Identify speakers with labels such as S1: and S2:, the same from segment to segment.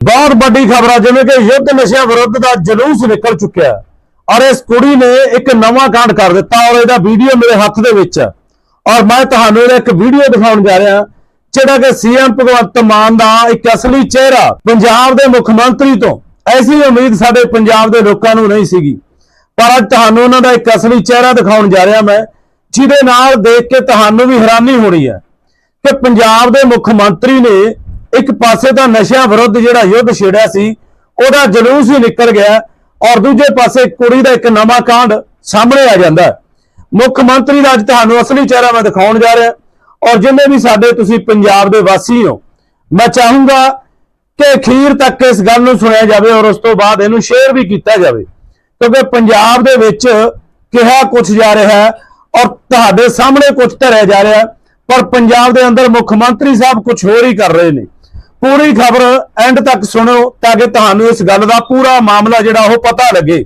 S1: ਬਹੁਤ ਵੱਡੀ ਖਬਰ ਆ, ਜਿਵੇਂ ਕਿ ਯੁੱਧ ਨਸ਼ਿਆਂ ਵਿਰੁੱਧ ਦਾ ਜਲੂਸ ਨਿਕਲ ਚੁੱਕਿਆ ਔਰ ਇਸ ਕੁੜੀ ਨੇ ਇੱਕ ਨਵਾਂ ਕਾਂਡ ਕਰ ਦਿੱਤਾ ਔਰ ਇਹਦਾ ਵੀਡੀਓ ਮੇਰੇ ਹੱਥ ਦੇ ਵਿੱਚ ਔਰ ਮੈਂ ਤੁਹਾਨੂੰ ਇਹਦਾ ਇੱਕ ਵੀਡੀਓ ਦਿਖਾਉਣ ਜਾ ਰਿਹਾ, ਜਿਹੜਾ ਕਿ ਸੀਐਮ ਭਗਵੰਤ ਮਾਨ ਦਾ ਇੱਕ ਅਸਲੀ ਚਿਹਰਾ ਪੰਜਾਬ ਦੇ ਮੁੱਖ ਮੰਤਰੀ ਤੋਂ ਐਸੀ ਉਮੀਦ ਸਾਡੇ ਪੰਜਾਬ ਦੇ ਲੋਕਾਂ ਨੂੰ ਨਹੀਂ ਸੀਗੀ। ਪਰ ਅੱਜ ਤੁਹਾਨੂੰ ਉਹਨਾਂ ਦਾ ਇੱਕ ਅਸਲੀ ਚਿਹਰਾ ਦਿਖਾਉਣ ਜਾ ਰਿਹਾ ਮੈਂ, ਜਿਹਦੇ ਨਾਲ ਦੇਖ ਕੇ ਤੁਹਾਨੂੰ ਵੀ ਹੈਰਾਨੀ ਹੋਣੀ ਹੈ ਕਿ ਪੰਜਾਬ ਦੇ ਮੁੱਖ ਮੰਤਰੀ ਨੇ ਇੱਕ ਪਾਸੇ ਤਾਂ ਨਸ਼ਿਆਂ ਵਿਰੁੱਧ ਜਿਹੜਾ ਯੁੱਧ ਛੇੜਿਆ ਸੀ, ਉਹਦਾ ਜਲੂਸ ਹੀ ਨਿਕਲ ਗਿਆ ਔਰ ਦੂਜੇ ਪਾਸੇ ਕੁੜੀ ਦਾ ਇੱਕ ਨਵਾਂ ਕਾਂਡ ਸਾਹਮਣੇ ਆ ਜਾਂਦਾ ਮੁੱਖ ਮੰਤਰੀ ਦਾ ਅੱਜ ਤੁਹਾਨੂੰ ਅਸਲੀ ਚਿਹਰਾ ਮੈਂ ਦਿਖਾਉਣ ਜਾ ਰਿਹਾ ਔਰ ਜਿੰਨੇ ਵੀ ਸਾਡੇ ਤੁਸੀਂ ਪੰਜਾਬ ਦੇ ਵਾਸੀ ਹੋ, ਮੈਂ ਚਾਹੂੰਗਾ ਕਿ ਅਖੀਰ ਤੱਕ ਇਸ ਗੱਲ ਨੂੰ ਸੁਣਿਆ ਜਾਵੇ ਔਰ ਉਸ ਤੋਂ ਬਾਅਦ ਇਹਨੂੰ ਸ਼ੇਅਰ ਵੀ ਕੀਤਾ ਜਾਵੇ। ਕਿਉਂਕਿ ਪੰਜਾਬ ਦੇ ਵਿੱਚ ਕਿਹਾ ਕੁਝ ਜਾ ਰਿਹਾ ਹੈ ਔਰ ਤੁਹਾਡੇ ਸਾਹਮਣੇ ਕੁਝ ਧਰਿਆ ਜਾ ਰਿਹਾ ਪਰ ਪੰਜਾਬ ਦੇ ਅੰਦਰ ਮੁੱਖ ਮੰਤਰੀ ਸਾਹਿਬ ਕੁਝ ਹੋਰ ਹੀ ਕਰ ਰਹੇ ਨੇ। ਪੂਰੀ ਖਬਰ ਐਂਡ ਤੱਕ ਸੁਣੋ ਤਾਂ ਕਿ ਤੁਹਾਨੂੰ ਇਸ ਗੱਲ ਦਾ ਪੂਰਾ ਮਾਮਲਾ ਜਿਹੜਾ ਉਹ ਪਤਾ ਲੱਗੇ।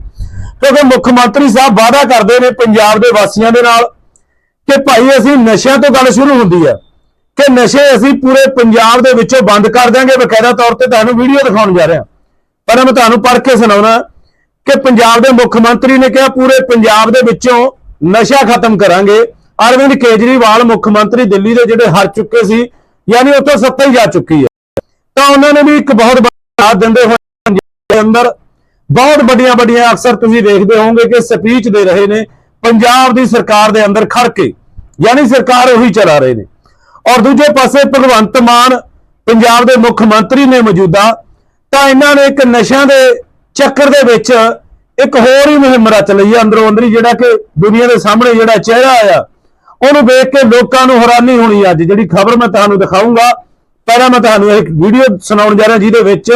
S1: ਕਿਉਂਕਿ ਮੁੱਖ ਮੰਤਰੀ ਸਾਹਿਬ ਵਾਅਦਾ ਕਰਦੇ ਨੇ ਪੰਜਾਬ ਦੇ ਵਾਸੀਆਂ ਦੇ ਨਾਲ ਕਿ ਭਾਈ ਅਸੀਂ ਨਸ਼ਿਆਂ ਤੋਂ ਗੱਲ ਸ਼ੁਰੂ ਹੁੰਦੀ ਹੈ। ਕਿ ਨਸ਼ੇ ਅਸੀਂ ਪੂਰੇ ਪੰਜਾਬ ਦੇ ਵਿੱਚੋਂ ਬੰਦ ਕਰ ਦਿਆਂਗੇ। ਬਕਾਇਦਾ ਤੌਰ ਤੇ ਤੁਹਾਨੂੰ ਵੀਡੀਓ ਦਿਖਾਉਣ ਜਾ ਰਿਹਾ। ਪਰ ਮੈਂ ਤੁਹਾਨੂੰ ਪੜ੍ਹ ਕੇ ਸੁਣਾਉਣਾ ਕਿ ਪੰਜਾਬ ਦੇ ਮੁੱਖ ਮੰਤਰੀ ਨੇ ਕਿਹਾ, ਪੂਰੇ ਪੰਜਾਬ ਦੇ ਵਿੱਚੋਂ ਨਸ਼ਾ ਖਤਮ ਕਰਾਂਗੇ। ਅਰਵਿੰਦ ਕੇਜਰੀਵਾਲ ਮੁੱਖ ਮੰਤਰੀ ਦਿੱਲੀ ਦੇ ਜਿਹੜੇ ਹਾਰ ਚੁੱਕੇ ਸੀ, ਯਾਨੀ ਉੱਥੋਂ ਸੱਤਾ ਹੀ ਜਾ ਚੁੱਕੀ ਹੈ। ਤਾਂ ਉਹਨਾਂ ਨੇ ਵੀ ਇੱਕ ਬਹੁਤ ਵੱਡਾ ਦਿੰਦੇ ਹੋਏ ਪੰਜਾਬ ਦੇ ਅੰਦਰ ਬਹੁਤ ਵੱਡੀਆਂ ਵੱਡੀਆਂ ਅਕਸਰ ਤੁਸੀਂ ਦੇਖਦੇ ਹੋਵੋਗੇ ਕਿ ਸਪੀਚ ਦੇ ਰਹੇ ਨੇ, ਪੰਜਾਬ ਦੀ ਸਰਕਾਰ ਦੇ ਅੰਦਰ ਖੜ ਕੇ, ਯਾਨੀ ਸਰਕਾਰ ਉਹੀ ਚਲਾ ਰਹੇ ਨੇ। ਔਰ ਦੂਜੇ ਪਾਸੇ ਭਗਵੰਤ ਮਾਨ ਪੰਜਾਬ ਦੇ ਮੁੱਖ ਮੰਤਰੀ ਨੇ ਮੌਜੂਦਾ, ਤਾਂ ਇਹਨਾਂ ਨੇ ਇੱਕ ਨਸ਼ਿਆਂ ਦੇ ਚੱਕਰ ਦੇ ਵਿੱਚ ਇੱਕ ਹੋਰ ਹੀ ਮੁਹਿੰਮ ਰਚ ਲਈ ਹੈ ਅੰਦਰੋਂ ਅੰਦਰੀ, ਜਿਹੜਾ ਕਿ ਦੁਨੀਆ ਦੇ ਸਾਹਮਣੇ ਜਿਹੜਾ ਚਿਹਰਾ ਆਇਆ, ਉਹਨੂੰ ਵੇਖ ਕੇ ਲੋਕਾਂ ਨੂੰ ਹੈਰਾਨੀ ਹੋਣੀ ਅੱਜ। ਜਿਹੜੀ ਖਬਰ ਮੈਂ ਤੁਹਾਨੂੰ ਦਿਖਾਊਂਗਾ ਪਹਿਲਾਂ ਮੈਂ ਤੁਹਾਨੂੰ ਇੱਕ ਵੀਡੀਓ ਸੁਣਾਉਣ ਜਾ ਰਿਹਾ ਜਿਹਦੇ ਵਿੱਚ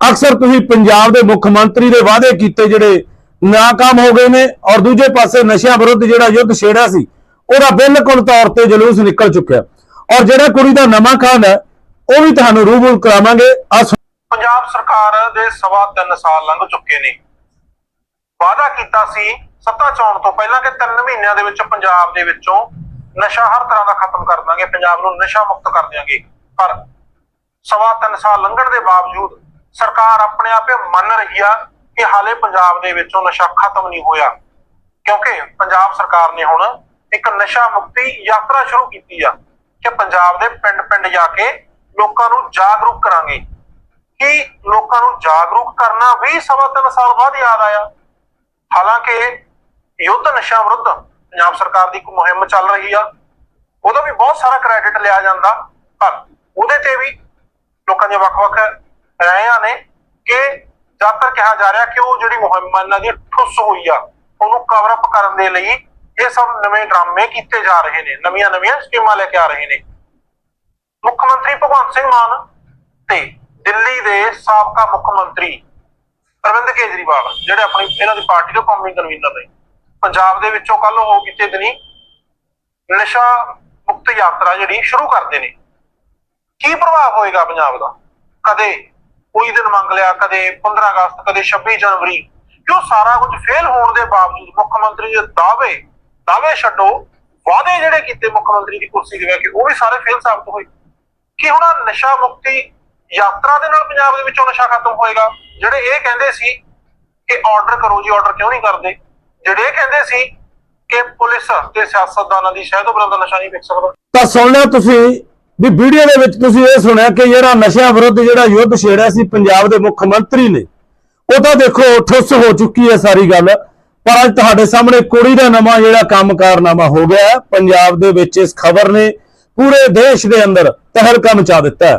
S1: ਅਕਸਰ ਤੁਸੀਂ ਪੰਜਾਬ ਦੇ ਮੁੱਖ ਮੰਤਰੀ ਦੇ ਵਾਅਦੇ ਕੀਤੇ ਜਿਹੜੇ ਨਾਕਾਮ ਹੋ ਗਏ ਨੇ ਔਰ ਦੂਜੇ ਪਾਸੇ ਨਸ਼ਿਆਂ ਵਿਰੁੱਧ ਜਿਹੜਾ ਯੁੱਧ ਛੇੜਿਆ ਸੀ, ਉਹਦਾ ਬਿਲਕੁਲ ਤੌਰ ਤੇ ਜਲੂਸ ਨਿਕਲ ਚੁੱਕਿਆ। ਔਰ ਜਿਹੜਾ ਕੁੜੀ ਦਾ ਨਵਾਂ ਖਾਨ ਹੈ, ਉਹ ਵੀ ਤੁਹਾਨੂੰ ਰੂਬਰੂ ਕਰਾਵਾਂਗੇ। ਆ
S2: ਪੰਜਾਬ ਸਰਕਾਰ ਦੇ ਸਵਾ ਤਿੰਨ ਸਾਲ ਲੰਘ ਚੁੱਕੇ ਨੇ। ਵਾਅਦਾ ਕੀਤਾ ਸੀ ਸੱਤਾ ਚੋਣ ਤੋਂ ਪਹਿਲਾਂ ਕਿ 3 ਮਹੀਨਿਆਂ ਦੇ ਵਿੱਚ ਪੰਜਾਬ ਦੇ ਵਿੱਚੋਂ ਨਸ਼ਾ ਹਰ ਤਰ੍ਹਾਂ ਦਾ ਖਤਮ ਕਰ ਦਾਂਗੇ, ਪੰਜਾਬ ਨੂੰ ਨਸ਼ਾ ਮੁਕਤ ਕਰ ਦਿਆਂਗੇ। ਪਰ ਸਵਾ ਤਿੰਨ ਸਾਲ ਲੰਘਣ ਦੇ ਬਾਵਜੂਦ ਸਰਕਾਰ ਆਪਣੇ ਆਪੇ ਮੰਨ ਰਹੀ ਆ ਕਿ ਹਾਲੇ ਪੰਜਾਬ ਦੇ ਵਿੱਚੋਂ ਨਸ਼ਾ ਖਤਮ ਨਹੀਂ ਹੋਇਆ। ਕਿਉਂਕਿ ਪੰਜਾਬ ਸਰਕਾਰ ਨੇ ਹੁਣ ਇੱਕ ਨਸ਼ਾ ਮੁਕਤੀ ਯਾਤਰਾ ਸ਼ੁਰੂ ਕੀਤੀ ਆ ਕਿ ਪੰਜਾਬ ਦੇ ਪਿੰਡ-ਪਿੰਡ ਜਾ ਕੇ ਲੋਕਾਂ ਨੂੰ ਜਾਗਰੂਕ ਕਰਾਂਗੇ। ਕਿ ਲੋਕਾਂ ਨੂੰ ਜਾਗਰੂਕ ਕਰਨਾ ਵੀ ਸਵਾ ਤਿੰਨ ਸਾਲ ਬਾਅਦ ਯਾਦ ਆਇਆ? ਹਾਲਾਂਕਿ ਯੁੱਧ ਨਸ਼ਾ ਵਿਰੁੱਧ ਪੰਜਾਬ ਸਰਕਾਰ ਦੀ ਇੱਕ ਮੁਹਿੰਮ ਚੱਲ ਰਹੀ ਆ। ਉਹਦਾ ਵੀ ਬਹੁਤ ਸਾਰਾ ਕ੍ਰੈਡਿਟ ਲਿਆ ਜਾਂਦਾ, ਪਰ ਉਹਦੇ ਤੇ ਵੀ ਲੋਕਾਂ ਦੀਆਂ ਵੱਖ-ਵੱਖ ਰਾਇਆਂ ਨੇ ਕਿ ਜ਼ਿਆਦਾਤਰ ਕਿਹਾ ਜਾ ਰਿਹਾ ਕਿ ਉਹ ਜਿਹੜੀ ਮੁਹਿੰਮ ਦੀ ਠੁੱਸ ਹੋਈ ਆ, ਉਹਨੂੰ ਕਵਰ ਅਪ ਕਰਨ ਦੇ ਲਈ ਇਹ ਸਭ ਨਵੇਂ ਡਰਾਮੇ ਕੀਤੇ ਜਾ ਰਹੇ ਨੇ ਨਵੀਆਂ-ਨਵੀਆਂ ਸਕੀਮਾਂ ਲੈ ਕੇ ਆ ਰਹੇ ਨੇ। ਮੁੱਖ ਮੰਤਰੀ ਭਗਵੰਤ ਸਿੰਘ ਮਾਨ ਤੇ ਦਿੱਲੀ ਦੇ ਸਾਬਕਾ ਮੁੱਖ ਮੰਤਰੀ ਅਰਵਿੰਦ ਕੇਜਰੀਵਾਲ, ਜਿਹੜੇ ਆਪਣੀ ਇਹਨਾਂ ਦੀ ਪਾਰਟੀ ਦੇ ਕੌਮੀ ਕਨਵੀਨਰ ਨੇ। ਪੰਜਾਬ ਦੇ ਵਿੱਚੋਂ ਕੱਲ ਉਹ ਕਿਤੇ ਦਿਨੀ ਨਸ਼ਾ ਮੁਕਤ ਯਾਤਰਾ ਜਿਹੜੀ ਸ਼ੁਰੂ ਕਰਦੇ ਨੇ। ਕੀ ਪ੍ਰਭਾਵ ਹੋਏਗਾ ਪੰਜਾਬ ਦਾ? ਕਦੇ ਕੋਈ ਦਿਨ ਮੰਗ ਲਿਆ, ਕਦੇ 15 ਅਗਸਤ, ਕਦੇ 26 ਜਨਵਰੀ। ਕਿਉਂ ਸਾਰਾ ਕੁਝ ਫੇਲ ਹੋਣ ਦੇ ਬਾਵਜੂਦ ਮੁੱਖ ਮੰਤਰੀ ਦੇ ਦਾਅਵੇ ਦਾਅਵੇ ਛੱਡੋ, ਵਾਅਦੇ ਜਿਹੜੇ ਕੀਤੇ ਮੁੱਖ ਮੰਤਰੀ ਦੀ ਕੁਰਸੀ ਦੇ ਕੇ ਉਹ ਵੀ ਸਾਰੇ ਫੇਲ ਸਾਬਤ ਹੋਏ। ਕਿ ਹੁਣ ਨਸ਼ਾ ਮੁਕਤੀ ਯਾਤਰਾ ਦੇ ਨਾਲ ਪੰਜਾਬ ਦੇ ਵਿੱਚੋਂ ਨਸ਼ਾ ਖਤਮ ਹੋਏਗਾ? ਜਿਹੜੇ ਇਹ ਕਹਿੰਦੇ ਸੀ ਕਿ ਆਰਡਰ ਕਰੋ ਜੀ ਆਰਡਰ ਕਿਉਂ ਨਹੀਂ ਕਰਦੇ? ਜਿਹੜੇ ਇਹ ਕਹਿੰਦੇ ਸੀ ਕਿ ਪੁਲਿਸ ਤੇ ਸਿਆਸਤਦਾਨਾਂ ਦੀ ਸ਼ਹਿਦ ਉਪਰੰਤ ਨਸ਼ਾ ਨਹੀਂ ਵਿਕ ਸਕਦਾ।
S1: ਤਾਂ ਸੁਣ ਲਿਆ ਤੁਸੀਂ ਵੀ ਵੀਡੀਓ ਦੇ ਵਿੱਚ ਤੁਸੀਂ ਇਹ ਸੁਣਿਆ ਕਿ ਜਿਹੜਾ ਨਸ਼ਿਆਂ ਵਿਰੁੱਧ ਜਿਹੜਾ ਯੁੱਧ ਛੇੜਿਆ ਸੀ ਪੰਜਾਬ ਦੇ ਮੁੱਖ ਮੰਤਰੀ ਨੇ, ਉਹ ਤਾਂ ਦੇਖੋ ਠੁੱਸ ਹੋ ਚੁੱਕੀ ਹੈ ਸਾਰੀ ਗੱਲ। ਪਰ ਅੱਜ ਤੁਹਾਡੇ ਸਾਹਮਣੇ ਕੁੜੀ ਦਾ ਨਵਾਂ ਜਿਹੜਾ ਕੰਮ ਕਾਰਨਾਮਾ ਹੋ ਗਿਆ ਪੰਜਾਬ ਦੇ ਵਿੱਚ ਇਸ ਖਬਰ ਨੇ ਪੂਰੇ ਦੇਸ਼ ਦੇ ਅੰਦਰ ਤਹਿਲਕਾ ਮਚਾ ਦਿੱਤਾ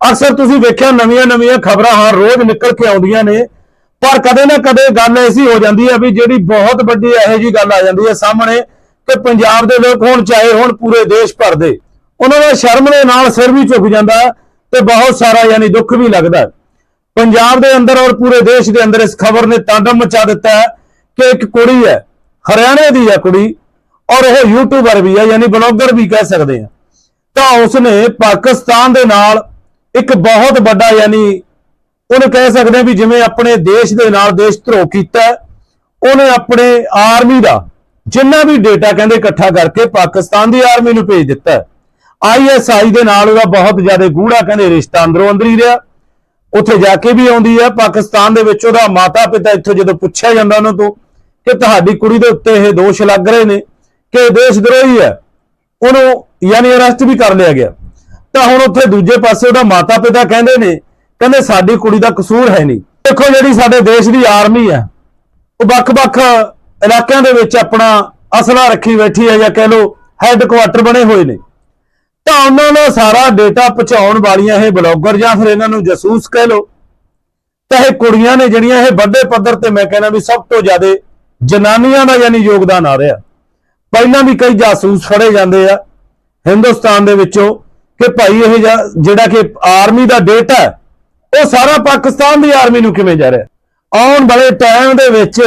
S1: ਅਕਸਰ ਤੁਸੀਂ ਵੇਖਿਆ ਨਵੀਆਂ-ਨਵੀਆਂ ਖਬਰਾਂ ਹਰ ਰੋਜ਼ ਨਿਕਲ ਕੇ ਆਉਂਦੀਆਂ ਨੇ, ਪਰ ਕਦੇ ਨਾ ਕਦੇ ਗੱਲ ਐਸੀ ਹੋ ਜਾਂਦੀ ਹੈ ਵੀ ਜਿਹੜੀ ਬਹੁਤ ਵੱਡੀ ਇਹੋ ਜੀ ਗੱਲ ਆ ਜਾਂਦੀ ਹੈ ਸਾਹਮਣੇ ਕਿ ਪੰਜਾਬ ਦੇ ਲੋਕ ਹੁਣ ਚਾਹੇ ਹੁਣ ਪੂਰੇ ਦੇਸ਼ ਭਰ ਦੇ ਉਹਨਾਂ ਦਾ ਸ਼ਰਮ ਦੇ ਨਾਲ ਸਿਰ ਵੀ ਝੁਕ ਜਾਂਦਾ ਤੇ ਬਹੁਤ ਸਾਰਾ ਯਾਨੀ ਦੁੱਖ ਵੀ ਲੱਗਦਾ। ਪੰਜਾਬ ਦੇ ਅੰਦਰ ਔਰ ਪੂਰੇ ਦੇਸ਼ ਦੇ ਅੰਦਰ ਇਸ ਖਬਰ ਨੇ ਤਾਂਡਵ ਮਚਾ ਦਿੱਤਾ ਹੈ ਕਿ ਇੱਕ ਕੁੜੀ ਹੈ, ਹਰਿਆਣੇ ਦੀ ਹੈ ਕੁੜੀ, ਔਰ ਉਹ ਯੂਟਿਊਬਰ ਵੀ ਹੈ, ਯਾਨੀ ਬਲੌਗਰ ਵੀ ਕਹਿ ਸਕਦੇ ਆ ਤਾਂ ਉਸਨੇ ਪਾਕਿਸਤਾਨ ਦੇ ਨਾਲ ਇੱਕ ਬਹੁਤ ਵੱਡਾ ਯਾਨੀ ਉਹਨੂੰ ਕਹਿ ਸਕਦੇ ਆ ਵੀ ਜਿਵੇਂ ਆਪਣੇ ਦੇਸ਼ ਦੇ ਨਾਲ ਦੇਸ਼ ਧਰੋਹ ਕੀਤਾ ਉਹਨੇ ਆਪਣੇ ਆਰਮੀ ਦਾ ਜਿੰਨਾ ਵੀ ਡੇਟਾ ਕਹਿੰਦੇ ਇਕੱਠਾ ਕਰਕੇ ਪਾਕਿਸਤਾਨ ਦੀ ਆਰਮੀ ਨੂੰ ਭੇਜ ਦਿੱਤਾ ਆਈਐਸਆਈ ਦੇ ਨਾਲ ਉਹਦਾ ਬਹੁਤ ਜ਼ਿਆਦਾ ਗੂੜਾ ਕਹਿੰਦੇ ਰਿਸ਼ਤਾ ਅੰਦਰੋਂ ਅੰਦਰ ਹੀ ਰਿਹਾ। ਉੱਥੇ ਜਾ ਕੇ ਵੀ ਆਉਂਦੀ ਹੈ। ਪਾਕਿਸਤਾਨ ਦੇ ਵਿੱਚ ਉਹਦਾ ਮਾਤਾ ਪਿਤਾ ਇੱਥੋਂ ਜਦੋਂ ਪੁੱਛਿਆ ਜਾਂਦਾ ਉਹਨਾਂ ਤੋਂ ਕਿ ਤੁਹਾਡੀ ਕੁੜੀ ਦੇ ਉੱਤੇ ਇਹ ਦੋਸ਼ ਲੱਗ ਰਹੇ ਨੇ ਕਿ ਦੇਸ਼ ਦਰੋਹੀ ਹੈ, ਉਹਨੂੰ ਯਾਨੀ ਅਰੈਸਟ ਵੀ ਕਰ ਲਿਆ ਗਿਆ। ਤਾਂ ਹੁਣ ਉੱਥੇ ਦੂਜੇ ਪਾਸੇ ਉਹਦਾ ਮਾਤਾ ਪਿਤਾ ਕਹਿੰਦੇ ਨੇ, ਕਹਿੰਦੇ ਸਾਡੀ ਕੁੜੀ ਦਾ ਕਸੂਰ ਹੈ ਨਹੀਂ। ਦੇਖੋ ਜਿਹੜੀ ਸਾਡੇ ਦੇਸ਼ ਦੀ ਆਰਮੀ ਹੈ, ਉਹ ਵੱਖ-ਵੱਖ ਇਲਾਕਿਆਂ ਦੇ ਵਿੱਚ ਆਪਣਾ ਅਸਲਾ ਰੱਖੀ ਬੈਠੀ ਹੈ ਜਾਂ ਕਹਿ ਲਓ ਹੈੱਡਕੁਆਟਰ ਬਣੇ ਹੋਏ ਨੇ। ਤਾਂ ਉਹਨਾਂ ਦਾ ਸਾਰਾ ਡੇਟਾ ਪਹੁੰਚਾਉਣ ਵਾਲੀਆਂ ਇਹ ਬਲੌਗਰ ਜਾਂ ਫਿਰ ਇਹਨਾਂ ਨੂੰ ਜਾਸੂਸ ਕਹਿ ਲਓ। ਤਾਂ ਇਹ ਕੁੜੀਆਂ ਨੇ ਜਿਹੜੀਆਂ ਇਹ ਵੱਡੇ ਪੱਧਰ ਤੇ ਮੈਂ ਕਹਿੰਦਾ ਵੀ ਸਭ ਤੋਂ ਜ਼ਿਆਦਾ ਜਨਾਨੀਆਂ ਦਾ ਯਾਨੀ ਯੋਗਦਾਨ ਆ ਰਿਹਾ। ਪਹਿਲਾਂ ਵੀ ਕਈ ਜਾਸੂਸ ਫੜੇ ਜਾਂਦੇ ਆ ਹਿੰਦੁਸਤਾਨ ਦੇ ਵਿੱਚੋਂ ਕਿ ਭਾਈ ਇਹ ਜਾ- ਜਿਹੜਾ ਕਿ ਆਰਮੀ ਦਾ ਡੇਟਾ ਉਹ ਸਾਰਾ ਪਾਕਿਸਤਾਨ ਦੀ ਆਰਮੀ ਨੂੰ ਕਿਵੇਂ ਜਾ ਰਿਹਾ। ਆਉਣ ਵਾਲੇ ਟਾਈਮ ਦੇ ਵਿੱਚ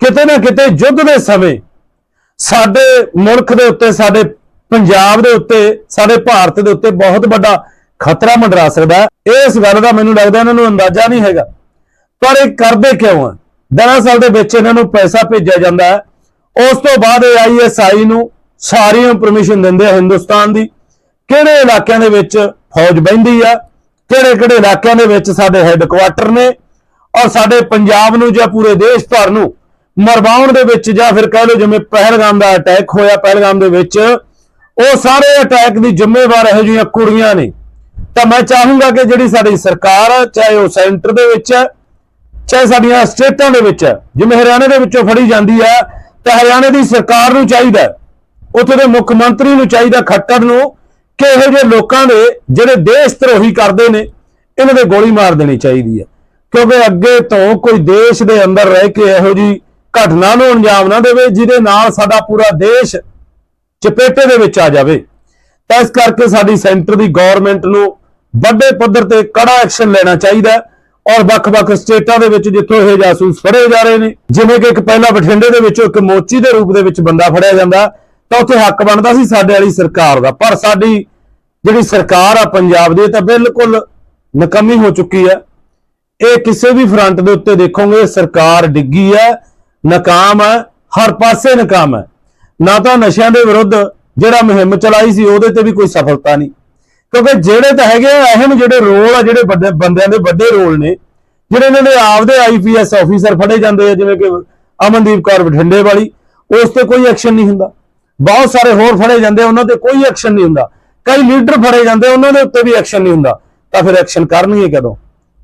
S1: ਕਿਤੇ ਨਾ ਕਿਤੇ ਯੁੱਧ ਦੇ ਸਮੇਂ ਸਾਡੇ ਮੁਲਕ ਦੇ ਉੱਤੇ, ਸਾਡੇ ਪੰਜਾਬ ਦੇ ਉੱਤੇ, ਸਾਡੇ ਭਾਰਤ ਦੇ ਉੱਤੇ ਬਹੁਤ ਵੱਡਾ ਖਤਰਾ ਮੰਡਰਾ ਸਕਦਾ ਹੈ। ਇਸ ਗੱਲ ਦਾ ਮੈਨੂੰ ਲੱਗਦਾ ਇਹਨਾਂ ਨੂੰ ਅੰਦਾਜ਼ਾ ਨਹੀਂ ਹੈਗਾ। ਪਰ ਇਹ ਕਰਦੇ ਕਿਉਂ ਆ? ਦਰਅਸਲ ਦੇ ਵਿੱਚ ਇਹਨਾਂ ਨੂੰ ਪੈਸਾ ਭੇਜਿਆ ਜਾਂਦਾ ਹੈ। ਉਸ ਤੋਂ ਬਾਅਦ ਇਹ ਆਈਐਸਆਈ ਨੂੰ ਸਾਰੀ ਇਨਫੋਰਮੇਸ਼ਨ ਦਿੰਦੇ ਆ ਹਿੰਦੁਸਤਾਨ ਦੀ। ਕਿਹੜੇ ਇਲਾਕਿਆਂ ਦੇ ਵਿੱਚ ਫੌਜ ਬੈਂਦੀ ਆ? ਕਿਹੜੇ ਕਿਹੜੇ ਇਲਾਕਿਆਂ ਦੇ ਵਿੱਚ ਸਾਡੇ ਹੈੱਡਕੁਆਟਰ ਨੇ? ਔਰ ਸਾਡੇ ਪੰਜਾਬ ਨੂੰ ਜਾਂ ਪੂਰੇ ਦੇਸ਼ ਭਰ ਨੂੰ ਮਰਵਾਉਣ ਦੇ ਵਿੱਚ ਜਾਂ ਫਿਰ ਕਹਿ ਲਓ ਜਿਵੇਂ ਪਹਿਲਗਾਮ ਦਾ ਅਟੈਕ ਹੋਇਆ, ਪਹਿਲਗਾਮ ਦੇ ਵਿੱਚ ਉਹ ਸਾਰੇ ਅਟੈਕ ਦੀ ਜ਼ਿੰਮੇਵਾਰ ਇਹੋ ਜਿਹੀਆਂ ਕੁੜੀਆਂ ਨੇ। ਤਾਂ ਮੈਂ ਚਾਹੂੰਗਾ ਕਿ ਜਿਹੜੀ ਸਾਡੀ ਸਰਕਾਰ ਆ ਚਾਹੇ ਉਹ ਸੈਂਟਰ ਦੇ ਵਿੱਚ ਹੈ ਚਾਹੇ ਸਾਡੀਆਂ ਸਟੇਟਾਂ ਦੇ ਵਿੱਚ ਹੈ ਜਿਵੇਂ ਹਰਿਆਣੇ ਦੇ ਵਿੱਚੋਂ ਫੜੀ ਜਾਂਦੀ ਹੈ ਤਾਂ ਹਰਿਆਣੇ ਦੀ ਸਰਕਾਰ ਨੂੰ ਚਾਹੀਦਾ ਹੈ, ਉੱਥੇ ਦੇ ਮੁੱਖ ਮੰਤਰੀ ਨੂੰ ਚਾਹੀਦਾ ਖੱਟਰ ਨੂੰ ਕਿ ਇਹੋ ਜਿਹੇ ਲੋਕਾਂ ਦੇ ਜਿਹੜੇ ਦੇਸ਼ ਧਰੋਹੀ ਕਰਦੇ ਨੇ ਇਹਨਾਂ ਦੇ ਗੋਲੀ ਮਾਰ ਦੇਣੀ ਚਾਹੀਦੀ ਹੈ ਕਿਉਂਕਿ ਅੱਗੇ ਤੋਂ ਕੋਈ ਦੇਸ਼ ਦੇ ਅੰਦਰ ਰਹਿ ਕੇ ਇਹੋ ਜੀ ਘਟਨਾ ਨੂੰ ਅੰਜਾਮ ਨਾ ਦੇਵੇ ਜਿਹਦੇ ਨਾਲ ਸਾਡਾ ਪੂਰਾ ਦੇਸ਼ ਚਪੇਟੇ ਦੇ ਵਿੱਚ ਆ ਜਾਵੇ। ਤਾਂ ਇਸ ਕਰਕੇ ਸਾਡੀ ਸੈਂਟਰ ਦੀ ਗਵਰਨਮੈਂਟ ਨੂੰ ਵੱਡੇ ਪੱਧਰ ਤੇ ਕੜਾ ਐਕਸ਼ਨ ਲੈਣਾ ਚਾਹੀਦਾ ਔਰ ਵੱਖ-ਵੱਖ ਸਟੇਟਾਂ ਦੇ ਵਿੱਚ ਜਿੱਥੋਂ ਇਹ ਜਾਸੂਸ ਫੜੇ ਜਾ ਰਹੇ ਨੇ, ਜਿਵੇਂ ਕਿ ਇੱਕ ਪਹਿਲਾਂ ਬਠਿੰਡੇ ਦੇ ਵਿੱਚੋਂ ਇੱਕ ਮੋਚੀ ਦੇ ਰੂਪ ਦੇ ਵਿੱਚ ਬੰਦਾ ਫੜਿਆ ਜਾਂਦਾ, ਤਾਂ ਉੱਥੇ ਹੱਕ ਬਣਦਾ ਸੀ ਸਾਡੇ ਵਾਲੀ ਸਰਕਾਰ ਦਾ। ਪਰ ਸਾਡੀ ਜਿਹੜੀ ਸਰਕਾਰ ਆ ਪੰਜਾਬ ਦੀ, ਇਹ ਤਾਂ ਬਿਲਕੁਲ ਨਕਮੀ ਹੋ ਚੁੱਕੀ ਹੈ। ਇਹ ਕਿਸੇ ਵੀ ਫਰੰਟ ਦੇ ਉੱਤੇ ਦੇਖੋਗੇ, ਸਰਕਾਰ ਡਿੱਗੀ ਹੈ, ਨਾਕਾਮ ਹੈ, ਹਰ ਪਾਸੇ ਨਾਕਾਮ ਹੈ। ਨਾ ਤਾਂ ਨਸ਼ਿਆਂ ਦੇ ਵਿਰੁੱਧ ਜਿਹੜਾ ਮੁਹਿੰਮ ਚਲਾਈ ਸੀ, ਉਹਦੇ ਤੇ ਵੀ ਕੋਈ ਸਫਲਤਾ ਨਹੀਂ। ਕਿਉਂਕਿ ਜਿਹੜੇ ਤਾਂ ਹੈਗੇ ਆ, ਅਹਿਮ ਜਿਹੜੇ ਰੋਲ ਆ, ਜਿਹੜੇ ਵੱਡੇ, ਬੰਦਿਆਂ ਦੇ ਵੱਡੇ ਰੋਲ ਨੇ, ਜਿਹੜੇ ਇਹਨਾਂ ਦੇ ਆਪਦੇ ਆਈਪੀਐਸ ਆਫੀਸਰ ਫੜੇ ਜਾਂਦੇ ਆ, ਜਿਵੇਂ ਕਿ ਅਮਨਦੀਪ ਕੌਰ ਬਠਿੰਡੇ ਵਾਲੀ, ਉਸ ਤੇ ਕੋਈ ਐਕਸ਼ਨ ਨਹੀਂ ਹੁੰਦਾ। ਬਹੁਤ ਸਾਰੇ ਹੋਰ ਫੜੇ ਜਾਂਦੇ ਉਹਨਾਂ ਤੇ ਕੋਈ ਐਕਸ਼ਨ ਨਹੀਂ ਹੁੰਦਾ। ਕਈ ਲੀਡਰ ਫੜੇ ਜਾਂਦੇ ਉਹਨਾਂ ਦੇ ਉੱਤੇ ਵੀ ਐਕਸ਼ਨ ਨਹੀਂ ਹੁੰਦਾ। ਤਾਂ ਫਿਰ ਐਕਸ਼ਨ ਕਰਨਗੇ ਕਦੋਂ?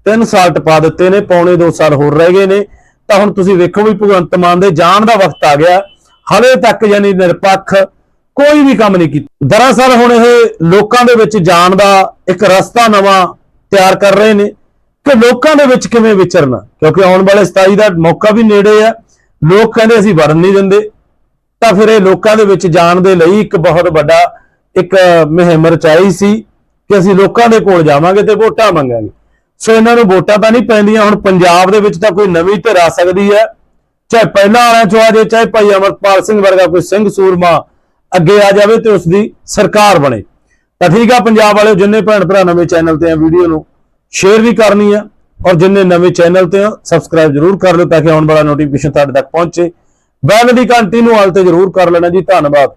S1: ਤਿੰਨ ਸਾਲ ਟਪਾ ਦਿੱਤੇ ਨੇ, ਪੌਣੇ 2 ਸਾਲ ਹੋਰ ਰਹਿ ਗਏ ਨੇ। ਤਾਂ ਹੁਣ ਤੁਸੀਂ ਵੇਖੋ ਵੀ ਭਗਵੰਤ ਮਾਨ ਦੇ ਜਾਣ ਦਾ ਵਕਤ ਆ ਗਿਆ। ਹਲੇ ਤੱਕ ਯਾਨੀ ਨਿਰਪੱਖ ਕੋਈ ਵੀ ਕੰਮ ਨਹੀਂ ਕੀਤਾ। ਦਰਅਸਲ ਹੁਣ ਇਹ ਲੋਕਾਂ ਦੇ ਵਿੱਚ ਜਾਣ ਦਾ ਇੱਕ ਰਸਤਾ ਨਵਾਂ ਤਿਆਰ ਕਰ ਰਹੇ ਨੇ ਕਿ ਲੋਕਾਂ ਦੇ ਵਿੱਚ ਕਿਵੇਂ ਵਿਚਰਨਾ। ਕਿਉਂਕਿ ਆਉਣ ਵਾਲੇ 27 ਦਾ ਮੌਕਾ ਵੀ ਨੇੜੇ ਆ। ਲੋਕ ਕਹਿੰਦੇ ਅਸੀਂ ਵੜਨ ਨਹੀਂ ਦਿੰਦੇ। ਤਾਂ ਫਿਰ ਇਹ ਲੋਕਾਂ ਦੇ ਵਿੱਚ ਜਾਣ ਦੇ ਲਈ ਇੱਕ ਬਹੁਤ ਵੱਡਾ ਇੱਕ ਮੁਹਿੰਮ ਰਚਾਈ ਸੀ ਕਿ ਅਸੀਂ ਲੋਕਾਂ ਦੇ ਕੋਲ ਜਾਵਾਂਗੇ ਤੇ ਵੋਟਾਂ ਮੰਗਾਂਗੇ। ਸੋ ਇਹਨਾਂ ਨੂੰ ਵੋਟਾਂ ਤਾਂ ਨਹੀਂ ਪੈਂਦੀਆਂ, ਹੁਣ ਪੰਜਾਬ ਦੇ ਵਿੱਚ ਤਾਂ ਕੋਈ ਨਵੀਂ ਧਿਰ ਆ ਸਕਦੀ ਹੈ। ਚਾਹੇ ਪਹਿਲਾਂ ਵਾਲਿਆਂ ਚੋਂ ਆ ਜਾਏ, ਚਾਹੇ ਭਾਈ ਅਮਰਪਾਲ ਸਿੰਘ ਵਰਗਾ ਕੋਈ ਸਿੰਘ ਸੂਰਮਾ ਅੱਗੇ ਆ ਜਾਵੇ ਤੇ ਉਸ ਦੀ ਸਰਕਾਰ ਬਣੇ। ਤਾਂ ਠੀਕ ਆ, ਪੰਜਾਬ ਵਾਲਿਓ, ਜਿੰਨੇ ਭੈਣ ਭਰਾ ਨਵੇਂ ਚੈਨਲ ਤੇ ਆ ਵੀਡੀਓ ਨੂੰ, ਸ਼ੇਅਰ ਵੀ ਕਰਨੀ ਆ, ਔਰ ਜਿੰਨੇ ਨਵੇਂ ਚੈਨਲ ਤੇ ਆ, ਸਬਸਕ੍ਰਾਈਬ ਜਰੂਰ ਕਰ ਲਿਓ ਤਾਂ ਕਿ ਆਉਣ ਵਾਲਾ ਨੋਟੀਫਿਕੇਸ਼ਨ ਤੁਹਾਡੇ ਤੱਕ ਪਹੁੰਚੇ। ਬੈਲ ਦੀ ਘੰਟੀ ਨੂੰ ਹਾਲ ਤੇ ਜਰੂਰ ਕਰ ਲੈਣਾ ਜੀ। ਧੰਨਵਾਦ।